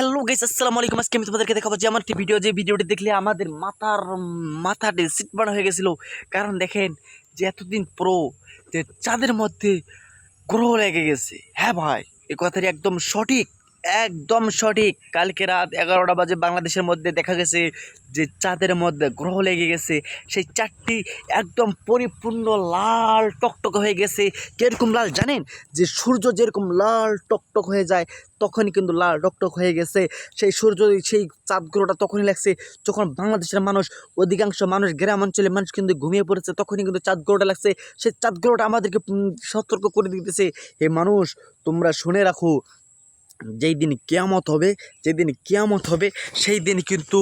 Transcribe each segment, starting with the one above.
Hello guys, আসসালামু আলাইকুম। আজকে আমি তোমাদেরকে দেখাবো যে আমার একটি ভিডিও যে ভিডিওটি দেখলে আমাদের মাথার মাথাটি সিটবান হয়ে গেছিল। কারণ দেখেন যে এতদিন প্রো যে চাঁদের মধ্যে গ্রহ লেগে গেছে। হ্যাঁ ভাই এ কথাটি একদম সঠিক। একদম সঠিক। কালকে রাত এগারোটা বাজে বাংলাদেশের মধ্যে দেখা গেছে যে চাঁদের মধ্যে গ্রহ লেগে গেছে। সেই চারটি একদম পরিপূর্ণ লাল টকটক হয়ে গেছে। কীরকম লাল জানেন? যে সূর্য যেরকম লাল টকটক হয়ে যায়, তখনই কিন্তু লাল টকটক হয়ে গেছে। সেই সূর্য, সেই চাঁদ গ্রহটা তখনই লাগছে যখন বাংলাদেশের মানুষ, অধিকাংশ মানুষ, গ্রাম অঞ্চলের মানুষ কিন্তু ঘুমিয়ে পড়েছে, তখনই কিন্তু চাঁদ গ্রহটা লাগছে। সেই চাঁদ গ্রহটা আমাদেরকে সতর্ক করে দিতেছে। হে মানুষ, তোমরা শুনে রাখো যেই দিন কেয়ামত হবে যেদিন কেয়ামত হবে, সেই দিন কিন্তু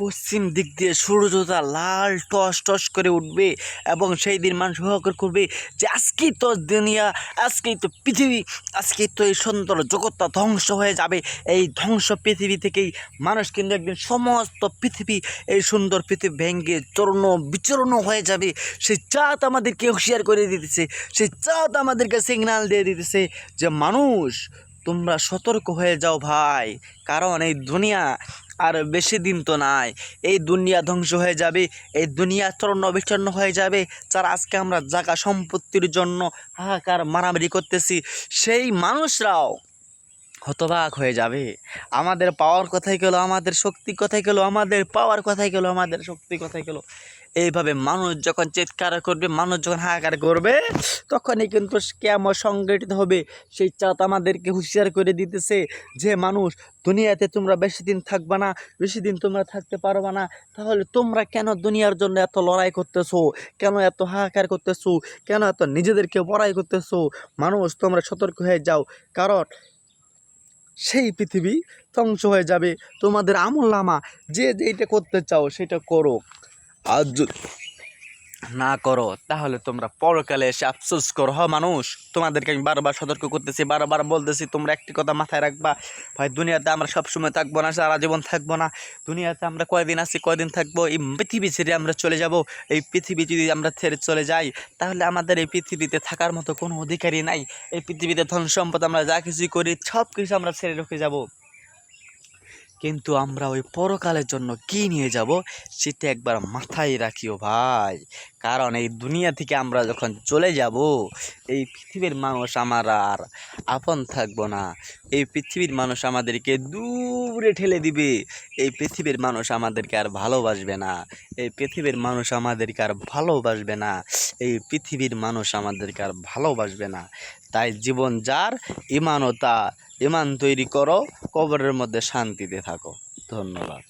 পশ্চিম দিক দিয়ে সূর্যটা লাল টস টস করে উঠবে এবং সেই দিন মানুষ হাহাকার করবে যে আজকেই তো দুনিয়া আজকেই তো পৃথিবী আজকেই তো এই সুন্দর জগৎটা ধ্বংস হয়ে যাবে। এই ধ্বংস পৃথিবী থেকেই মানুষ কিন্তু একদিন সমস্ত পৃথিবী, এই সুন্দর পৃথিবী ভেঙ্গে চরণ বিচরণ হয়ে যাবে। সেই চাঁদ আমাদেরকে হুঁশিয়ার করে দিতেছে, সেই চাঁদ আমাদেরকে সিগন্যাল দিয়ে দিতেছে যে মানুষ তোমরা সতর্ক হয়ে যাও ভাই, কারণ এই দুনিয়া আর বেশি দিন তো নাই। এই দুনিয়া ধ্বংস হয়ে যাবে, এই দুনিয়া চরণ বিচ্ছন্ন হয়ে যাবে, যারা আজকে আমরা জাগা সম্পত্তির জন্য হাহাকার মারামারি করতেছি। সেই মানুষরাও হতবাক হয়ে যাবে। আমাদের পাওয়ার কথাই গেলো? আমাদের শক্তি কথাই গেলো? আমাদের পাওয়ার কথাই গেলো? আমাদের শক্তি কথাই গেলো? এইভাবে মানুষ যখন চিৎকার করবে, মানুষ যখন হাহাকার করবে, তখনই কিন্তু কেমন সংগঠিত হবে। সেই চাঁদ আমাদেরকে হুঁশিয়ার করে দিতেছে যে, মানুষ, দুনিয়াতে তোমরা বেশি দিন থাকবে না, বেশি দিন তোমরা থাকতে পারবে না। তাহলে তোমরা কেন দুনিয়ার জন্য এত লড়াই করতেছো? কেন এত হাহাকার করতেছো? কেন এত নিজেদেরকে বড়াই করতেছো? মানুষ, তোমরা সতর্ক হয়ে যাও। কারণ সেই পৃথিবী ধ্বংস হয়ে যাবে। তোমাদের আমল নামা যে যেইটা করতে চাও সেটা করো। আর না করো, তাহলে তোমরা পরকালে এসে আফসোস করো, হ মানুষ? তোমাদেরকে আমি বারবার সতর্ক করতেছি, বারবার বলতেছি, তোমরা একটি কথা মাথায় রাখবা। ভাই, দুনিয়াতে আমরা সবসময় থাকব না, সারা জীবন থাকব না। দুনিয়াতে আমরা কয়দিন আছি, কয়দিন থাকব? এই পৃথিবী ছেড়ে আমরা চলে যাব। এই পৃথিবী যদি আমরা ছেড়ে চলে যাই, তাহলে আমাদের এই পৃথিবীতে থাকার মতো কোনো অধিকারই নাই। এই পৃথিবীতে ধন সম্পদ আমরা যা কিছুই করি সব কিছু আমরা ছেড়ে রেখে যাব। কিন্তু আমরা ওই পরকালের জন্য কি নিয়ে যাব সেটা একবার মাথায় রাখিও ভাই। কারণ এই দুনিয়া থেকে আমরা যখন চলে যাব, এই পৃথিবীর মানুষ আমার আর আপন থাকব না। এই পৃথিবীর মানুষ আমাদেরকে দূরে ঠেলে দিবে। এই পৃথিবীর মানুষ আমাদেরকে আর ভালোবাসবে না। এই পৃথিবীর মানুষ আমাদেরকে আর ভালোবাসবে না। এই পৃথিবীর মানুষ আমাদেরকে আর ভালোবাসবে না। তাই জীবন যার ইমানতা ইমান তৈরি করো কবরের মধ্যে শান্তিতে থাকো। ধন্যবাদ।